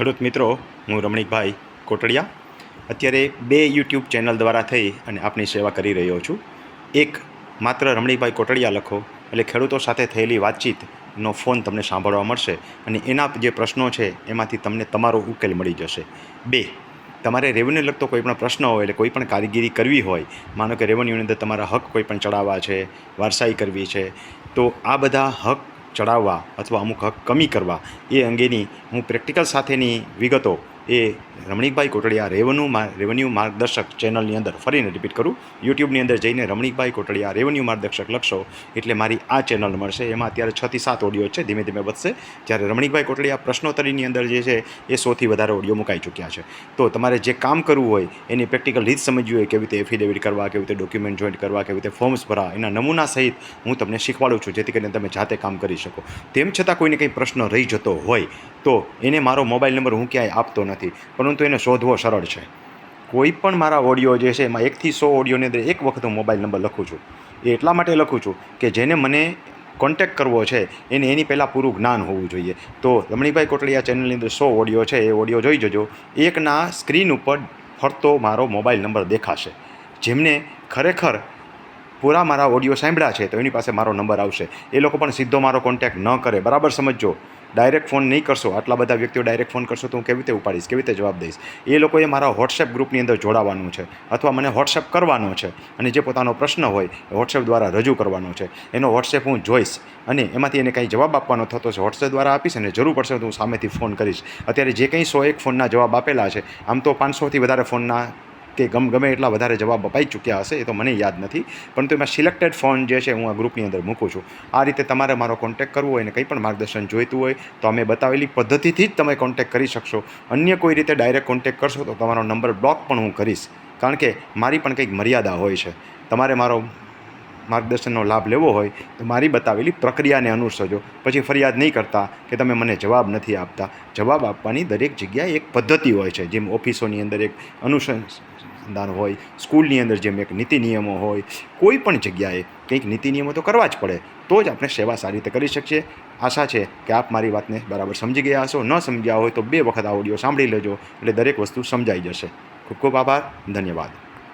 ખેડૂત મિત્રો, હું રમણીકભાઈ કોટડિયા. અત્યારે બે યુટ્યુબ ચેનલ દ્વારા થઈ અને આપની સેવા કરી રહ્યો છું. એક માત્ર રમણીકભાઈ કોટડિયા લખો, એટલે ખેડૂતો સાથે થયેલી વાતચીતનો ફોન તમને સાંભળવા મળશે અને એના જે પ્રશ્નો છે એમાંથી તમને તમારો ઉકેલ મળી જશે. બે, તમારે રેવન્યુ લગતો કોઈ પણ પ્રશ્ન હોય એટલે કોઈ પણ કારીગીરી કરવી હોય, માનો કે રેવન્યુની અંદર તમારા હક કોઈ પણ ચડાવવા છે, વારસાઈ કરવી છે, તો આ બધા હક ચડાવવા અથવા અમુક હક કમી કરવા એ અંગેની હું પ્રેક્ટિકલ સાથેની વિગતો એ રમણીકભાઈ કોટડિયા રેવન્યુ રેવન્યુ માર્ગદર્શક ચેનલની અંદર ફરીને રિપીટ કરું. યુટ્યુબની અંદર જઈને રમણીકભાઈ કોટડિયા રેવન્યુ માર્ગદર્શક લખશો, એટલે મારી આ ચેનલ મળશે. એમાં અત્યારે છથી સાત ઓડિયો છે, ધીમે ધીમે વધશે. જ્યારે રમણીકભાઈ કોટડિયા પ્રશ્નોત્તરીની અંદર જે છે, એ સોથી વધારે ઓડિયો મુકાઈ ચૂક્યા છે. તો તમારે જે કામ કરવું હોય, એની પ્રેક્ટિકલ રીત સમજવી હોય, કેવી રીતે એફિડેવિટ કરવા, કેવી રીતે ડોક્યુમેન્ટ જોઈન્ટ કરવા, કેવી રીતે ફોર્મ્સ ભરા એના નમૂના સહિત હું તમને શીખવાડું છું, જેથી કરીને તમે જાતે કામ કરી શકો. તેમ છતાં કોઈને કંઈ પ્રશ્ન રહી જતો હોય તો એને મારો મોબાઈલ નંબર હું ક્યાંય આપતો નથી, પરંતુ એને શોધવો સરળ છે. કોઈ પણ મારા ઓડિયો જે છે એમાં એકથી સો ઓડિયોની અંદર એક વખત હું મોબાઈલ નંબર લખું છું. એ એટલા માટે લખું છું કે જેને મને કોન્ટેક્ટ કરવો છે, એને એની પહેલાં પૂરું જ્ઞાન હોવું જોઈએ. તો રમણીભાઈ કોટડિયા ચેનલની અંદર સો ઓડિયો છે, એ ઓડિયો જોઈ જજો. એકના સ્ક્રીન ઉપર ફરતો મારો મોબાઈલ નંબર દેખાશે. જેમને ખરેખર પૂરા મારા ઓડિયો સાંભળ્યા છે, તો એની પાસે મારો નંબર આવશે. એ લોકો પણ સીધો મારો કોન્ટેક્ટ ન કરે. બરાબર સમજજો? ડાયરેક્ટ ફોન નહીં કરશો. આટલા બધા વ્યક્તિઓ ડાયરેક્ટ ફોન કરશો તો હું કેવી રીતે ઉપાડીશ? કેવી રીતે જવાબ દઈશ? એ લોકોએ મારા વોટ્સએપ ગ્રુપની અંદર જોડાવાનું છે અથવા મને વોટ્સએપ કરવાનો છે અને જે પોતાનો પ્રશ્ન હોય વોટ્સએપ દ્વારા રજૂ કરવાનો છે. એનો વોટ્સએપ હું જોઈશ અને એમાંથી એને કંઈ જવાબ આપવાનો થતો છે વોટ્સએપ દ્વારા આપીશ અને જરૂર પડશે તો હું સામેથી ફોન કરીશ. અત્યારે જે કંઈ સો એક ફોનના જવાબ આપેલા છે, આમ તો પાંચસોથી વધારે ફોનના કે ગમ, ગમે એટલા વધારે જવાબ અપાઈ ચૂક્યા હશે, એ તો મને યાદ નથી. પરંતુ એમાં સિલેક્ટેડ ફોન જે છે, હું આ ગ્રુપની અંદર મૂકું છું. આ રીતે તમારે મારો કોન્ટેક્ટ કરવો હોય અને કંઈ પણ માર્ગદર્શન જોઈતું હોય, તો અમે બતાવેલી પદ્ધતિથી જ તમે કોન્ટેક્ટ કરી શકશો. અન્ય કોઈ રીતે ડાયરેક્ટ કોન્ટેક્ટ કરશો, તો તમારો નંબર બ્લોક પણ હું કરીશ. કારણ કે મારી પણ કંઈક મર્યાદા હોય છે. તમારે મારો માર્ગદર્શનનો લાભ લેવો હોય તો મારી બતાવેલી પ્રક્રિયાને અનુસરજો. પછી ફરિયાદ નહીં કરતા કે તમે મને જવાબ નથી આપતા. જવાબ આપવાની દરેક જગ્યાએ એક પદ્ધતિ હોય છે. જેમ ઓફિસોની અંદર એક અનુસંધાન હોય, સ્કૂલની અંદર જેમ એક નીતિ નિયમો હોય, કોઈ પણ જગ્યાએ કંઈક નીતિ નિયમો તો કરવા જ પડે. તો જ આપણે સેવા સારી રીતે કરી શકીએ. આશા છે કે આપ મારી વાતને બરાબર સમજી ગયા હશો. ન સમજ્યા હોય તો બે વખત આ ઓડિયો સાંભળી લેજો. એટલે દરેક વસ્તુ સમજાઈ જશે. ખૂબ ખૂબ આભાર. ધન્યવાદ.